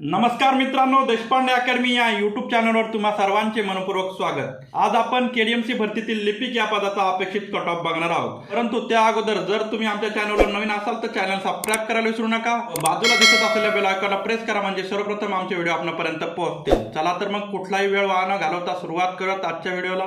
नमस्कार मित्रांनो देशपांडे अकॅडमी या युट्यूब चॅनलवर तुम्हा सर्वांचे मनपूर्वक स्वागत. आज आपण केडीएमसी भरतीतील लिपिक या पदाचा अपेक्षित कट ऑफ बघणार आहोत. परंतु त्या अगोदर जर तुम्ही आमच्या चॅनलवर नवीन असाल तर चॅनल सबस्क्राईब करायला विसरू नका. बाजूला दिसत असलेल्या बेल आयकॉनला प्रेस करा म्हणजे सर्वप्रथम आमचे व्हिडिओ आपल्यापर्यंत पोहोचतील. चला तर मग कुठलाही वेळ वाहन घालवता सुरुवात करत आजच्या व्हिडिओला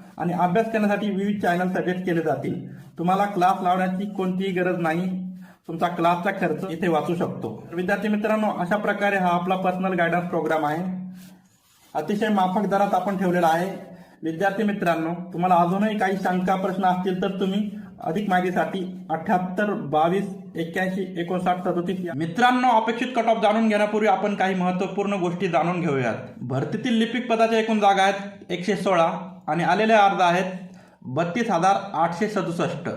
आणि अभ्यास करण्यासाठी विविध चॅनल सजेस्ट केले जातील. तुम्हाला क्लास लावण्याची कोणतीही गरज नाही. तुमचा क्लासचा खर्च इथे वाचू शकतो. विद्यार्थी मित्रांनो अशा प्रकारे हा आपला पर्सनल गायडन्स प्रोग्राम आहे. अतिशय माफक दरात आपण ठेवलेला आहे. विद्यार्थी मित्रांनो तुम्हाला अजूनही काही शंका प्रश्न असतील तर तुम्ही अधिक माहितीसाठी अठ्याहत्तर बावीस एक्क्याऐंशी एकोणसाठ सदतीस मित्रांनो अपेक्षित कट ऑफ जाणून घेण्यापूर्वी आपण काही महत्त्वपूर्ण गोष्टी जाणून घेऊयात. भरतीतील लिपिक पदाच्या एकूण जागा आहेत एकशे सोळा. आणि आलेले अर्ज आहेत बत्तीस हजार आठशे सदुसष्ट.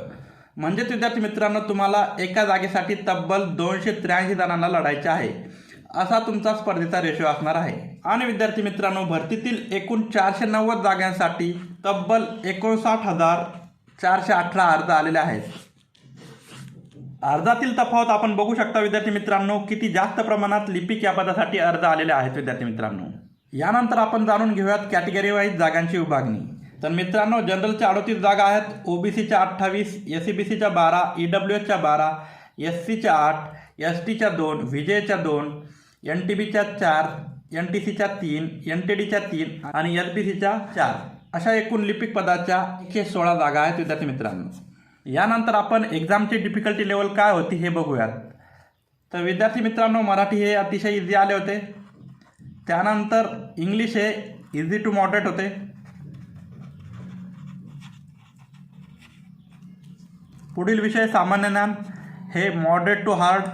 म्हणजेच विद्यार्थी मित्रांनो तुम्हाला एका जागेसाठी तब्बल दोनशे त्र्याऐंशी जणांना लढायचे आहे. असा तुमचा स्पर्धेचा रेशो असणार आहे. आणि विद्यार्थी मित्रांनो भरतीतील एकूण चारशे नव्वद जागांसाठी तब्बल एकोणसाठ हजार चारशे अठरा अर्ज आलेले आहेत. अर्जातील तफावत आपण बघू शकता विद्यार्थी मित्रांनो किती जास्त प्रमाणात लिपिक या पदासाठी अर्ज आलेले आहेत विद्यार्थी मित्रांनो. यानंतर आपण जाणून घेऊयात कॅटेगरी वाईज जागांची विभागणी. तर मित्रांनो जनरलच्या अडतीस जागा आहेत. ओबीसीच्या अठ्ठावीस एस सी बी सीच्या बारा ई डब्ल्यू एसच्या बारा एस सीच्या आठ एस टीच्या दोन विजयच्या दोन एन टी बीच्या चार एन टी सीच्या तीन एन टी डीच्या तीन आणि एल बी सीच्या चार. अशा एकूण लिपिक पदाच्या एकशे सोळा जागा आहेत विद्यार्थी मित्रांनो. यानंतर आपण एक्झामची डिफिकल्टी लेवल काय होती हे बघूयात. तर विद्यार्थी मित्रांनो मराठी हे अतिशय इझी आले होते. त्यानंतर इंग्लिश हे इझी टू मॉडरेट होते. पुढील विषय सामान्य ज्ञान. हे मॉडरेट टू हार्ड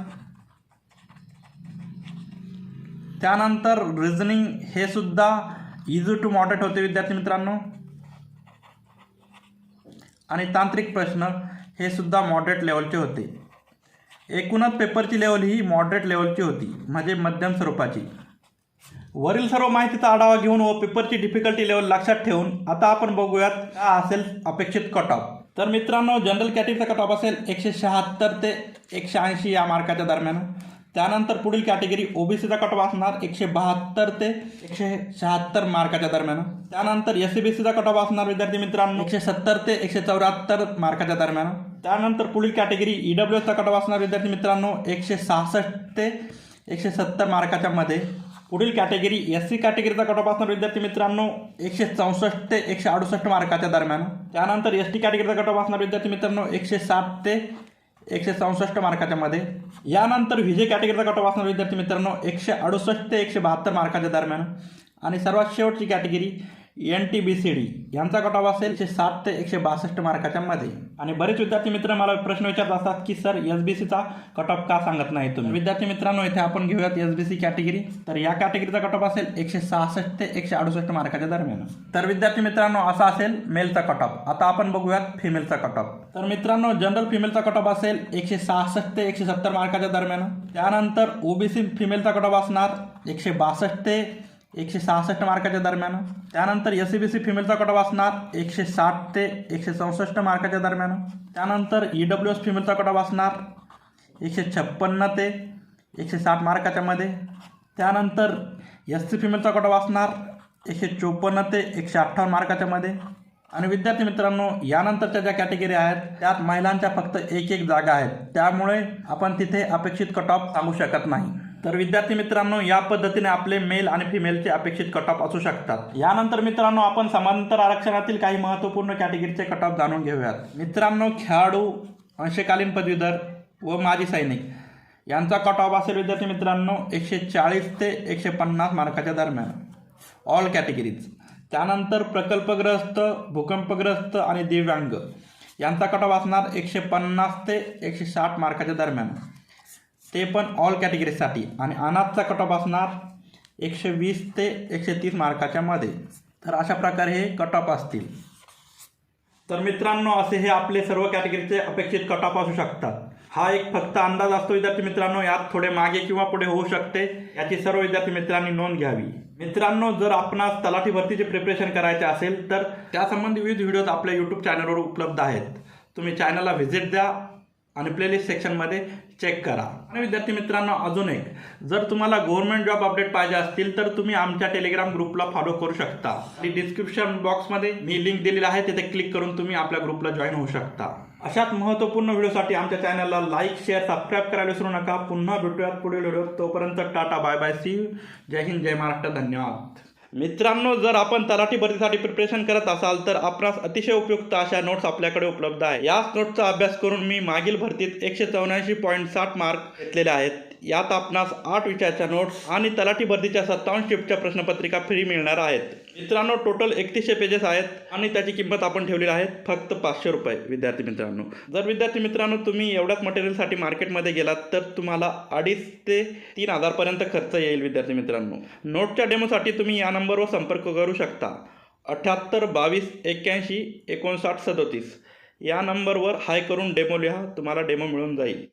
त्यानंतर रिझनिंग हे सुद्धा इझी टू मॉडरेट होते विद्यार्थी मित्रांनो. आणि तांत्रिक प्रश्न हे सुद्धा मॉडरेट लेवलचे होते. एकूणच पेपरची लेवल ही मॉडरेट लेवलची होती म्हणजे मध्यम स्वरूपाची. वरील सर्व माहितीचा आढावा घेऊन व पेपरची डिफिकल्टी लेवल लक्षात ठेवून आता आपण बघूयात का असेल अपेक्षित कट ऑफ तर मित्रांनो जनरल कॅटेगरीचा कट ऑफ असेल एकशे शहात्तर ते एकशे ऐंशी या मार्काच्या दरम्यान. त्यानंतर पुढील कॅटेगरी ओबीसीचा कट ऑफ असणार एकशे बहात्तर ते एकशे शहात्तर मार्काच्या दरम्यान. त्यानंतर एस सी बी सीचा कट ऑफ असणार विद्यार्थी मित्रांनो एकशे सत्तर ते एकशे चौऱ्याहत्तर मार्काच्या दरम्यान. त्यानंतर पुढील कॅटेगरी ई डब्ल्यू एसचा कट ऑफ असणार विद्यार्थी मित्रांनो एकशे सहासष्ट ते एकशे सत्तर मार्काच्या मध्ये. पुढील कॅटेगरी एस सी कॅटेगरीचा कट ऑफ असणार विद्यार्थी मित्रांनो एकशे चौसष्ट ते एकशे अडुसष्ट मार्काच्या दरम्यान. त्यानंतर एस टी कॅटेगरीचा कट ऑफ असणार विद्यार्थी मित्रांनो एकशे साठ ते एकशे चौसष्ट मार्काच्या मध्ये. यानंतर विजय कॅटेगरीचा कट ऑफ असणार विद्यार्थी मित्रांनो एकशे अडुसष्ट ते एकशे बहात्तर मार्काच्या दरम्यान. आणि सर्वात शेवटची category N T B C D यांचा कट ऑफ असेल एकशे साठ ते एकशे बासष्ट मार्काच्या मध्ये. आणि बरेच विद्यार्थी मित्र मला प्रश्न विचारत असतात की सर एस बी सीचा कट ऑफ का सांगत नाही तुम्ही? विद्यार्थी मित्रांनो इथे आपण घेऊयात एस बी सी कॅटेगरी तर या कॅटेगरीचा कट ऑफ असेल एकशे सहासष्ट ते एकशे अडुसष्ट मार्काच्या दरम्यान. तर विद्यार्थी मित्रांनो असा असेल मेलचा कट ऑफ आता आपण बघूयात फिमेलचा कट ऑफ तर मित्रांनो जनरल फिमेलचा कट ऑफ असेल एकशे सहासष्ट ते एकशे सत्तर मार्काच्या दरम्यान. त्यानंतर ओबीसी फिमेलचा कट ऑफ असणार एकशे बासष्ट ते एकशे सहासष्ट मार्काच्या दरम्यान. त्यानंतर एस सी बी सी फिमेलचा कट ऑफ असणार एकशे साठ ते एकशे चौसष्ट मार्काच्या दरम्यान. त्यानंतर ई डब्ल्यू एस फिमेलचा कट ऑफ असणार एकशे छप्पन्न ते एकशे साठ मार्काच्या मध्ये. त्यानंतर एस सी फिमेलचा कट ऑफ असणार एकशे चोपन्न ते एकशे अठ्ठावन्न मार्काच्या मध्ये. आणि विद्यार्थी मित्रांनो यानंतरच्या ज्या कॅटेगरी आहेत त्यात महिलांच्या फक्त एक एक जागा आहेत. त्यामुळे आपण तिथे अपेक्षित कट ऑफ सांगू शकत नाही. तर विद्यार्थी मित्रांनो या पद्धतीने आपले मेल आणि फिमेलचे अपेक्षित कट ऑफ असू शकतात. यानंतर मित्रांनो आपण समांतर आरक्षणातील काही महत्त्वपूर्ण कॅटेगरीचे कट ऑफ जाणून घेऊयात. मित्रांनो खेळाडू अंशकालीन पदवीधर व माजी सैनिक. यांचा कट ऑफ असेल विद्यार्थी मित्रांनो एकशे चाळीस ते एकशे पन्नास मार्काच्या दरम्यान. ऑल कॅटेगरीज त्यानंतर प्रकल्पग्रस्त भूकंपग्रस्त आणि दिव्यांग. यांचा कट ऑफ असणार एकशे पन्नास ते एकशे साठ मार्काच्या दरम्यान. ते पण ऑल कॅटेगरीसाठी आणि अनाथचा कट ऑफ असणार एकशे वीस ते एकशे तीस मार्काच्या मध्ये. तर अशा प्रकारे हे कट ऑफ असतील. तर मित्रांनो असे हे आपले सर्व कॅटेगरीचे अपेक्षित कट ऑफ असू शकतात. हा एक फक्त अंदाज असतो विद्यार्थी मित्रांनो. यात थोडे मागे किंवा पुढे होऊ शकते. याची सर्व विद्यार्थी मित्रांनी नोंद घ्यावी. मित्रांनो जर आपणास तलाठी भरतीचे प्रिपरेशन करायचे असेल तर त्यासंबंधी विविध व्हिडिओज आपल्या यूट्यूब चॅनलवर उपलब्ध आहेत. तुम्ही चॅनलला व्हिजिट द्या. आणि प्लेलिस्ट सेक्शनमध्ये चेक करा. आणि विद्यार्थी मित्रांनो अजून एक. जर तुम्हाला गव्हर्नमेंट जॉब अपडेट पाहिजे असतील तर तुम्ही आमच्या टेलिग्राम ग्रुपला फॉलो करू शकता. आणि डिस्क्रिप्शन बॉक्समध्ये मी लिंक दिलेली आहे तिथे क्लिक करून तुम्ही आपल्या ग्रुपला जॉईन होऊ शकता. अशाच महत्त्वपूर्ण व्हिडिओसाठी आमच्या चॅनलला लाईक शेअर सबस्क्राईब करायला विसरू नका. पुन्हा भेटूयात पुढील व्हिडिओ तोपर्यंत टाटा बाय बाय सी जय हिंद जय महाराष्ट्र धन्यवाद. मित्रांनो जर आपण तलाठी भरतीसाठी प्रिपरेशन करत असाल तर आपणास अतिशय उपयुक्त अशा नोट्स आपल्याकडे उपलब्ध आहे. याच नोट्सचा अभ्यास करून मी मागील भरतीत एकशे चौऱ्याऐंशी पॉईंट साठ मार्क घेतलेले आहेत. यात आपणास आठ विषयाच्या नोट्स आणि तलाठी भरतीच्या सत्तावन्न शिफ्टच्या प्रश्नपत्रिका फ्री मिळणार आहेत. मित्रांनो टोटल एकतीसशे पेजेस आहेत आणि त्याची किंमत आपण ठेवलेली आहे फक्त पाचशे रुपये विद्यार्थी मित्रांनो. जर विद्यार्थी मित्रांनो तुम्ही एवढ्याच मटेरियलसाठी मार्केटमध्ये गेलात तर तुम्हाला अडीच ते तीन हजारपर्यंत खर्च येईल विद्यार्थी मित्रांनो. नोटच्या डेमोसाठी तुम्ही या नंबरवर संपर्क करू शकता. अठ्याहत्तर बावीस एक्क्याऐंशी एकोणसाठ सदोतीस. या नंबरवर हाय करून डेमो लिहा तुम्हाला डेमो मिळून जाईल.